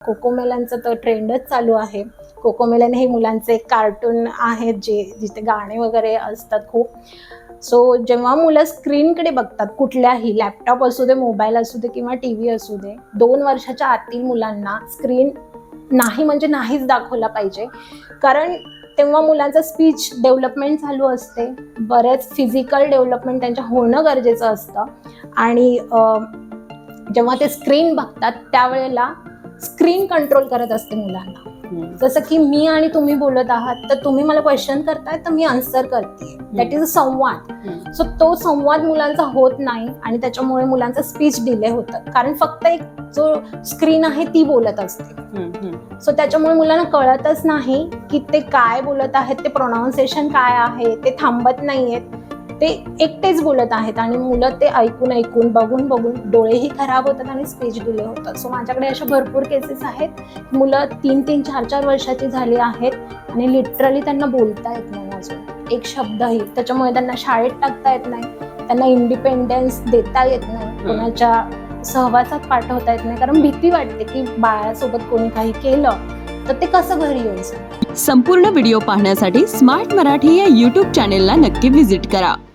कोकोमेलनचं तर ट्रेंडच चालू आहे. कोकोमेलन हे मुलांचे कार्टून आहेत जे जिथे गाणे वगैरे असतात खूप. सो जेव्हा मुलं स्क्रीनकडे बघतात कुठल्याही लॅपटॉप असू दे मोबाईल असू दे किंवा टी व्ही असू दे दोन वर्षाच्या आतील मुलांना स्क्रीन नाही म्हणजे नाहीच दाखवला पाहिजे. कारण तेव्हा मुलांचं स्पीच डेव्हलपमेंट चालू असते. बरेच फिजिकल डेव्हलपमेंट त्यांच्या होणं गरजेचं असतं. आणि जेव्हा ते स्क्रीन बघतात त्यावेळेला स्क्रीन कंट्रोल करत असते मुलांना. जसं की मी आणि तुम्ही बोलत आहात तर तुम्ही मला क्वेश्चन करताय तर मी आन्सर करते. दॅट इज अ संवाद. सो तो संवाद मुलांचा होत नाही आणि त्याच्यामुळे मुलांचं स्पीच डिले होतं. कारण फक्त एक जो स्क्रीन आहे ती बोलत असते. सो त्याच्यामुळे मुलांना कळतच नाही की ते काय बोलत आहेत ते प्रोनाऊन्सिएशन काय आहे ते थांबत नाहीयेत. ते एकटेच बोलत आहेत आणि मुलं ते ऐकून ऐकून बघून बघून डोळेही खराब होतात आणि स्पीच डिले होतात. सो माझ्याकडे अशा भरपूर केसेस आहेत. मुलं तीन तीन चार चार वर्षाची झाली आहेत आणि लिटरली त्यांना बोलता येत नाही अजून. एक शब्दही. त्याच्यामुळे त्यांना शाळेत टाकता येत नाही. त्यांना इंडिपेंडन्स देता येत नाही. कोणाच्या सहवासात पाठवता येत नाही. कारण भीती वाटते की बाळासोबत कोणी काही केलं तर ते कसं घरी येऊन सांगणार? संपूर्ण व्हिडिओ पाहण्यासाठी स्मार्ट मराठी या यूट्यूब चॅनेलला नक्की व्हिजिट करा.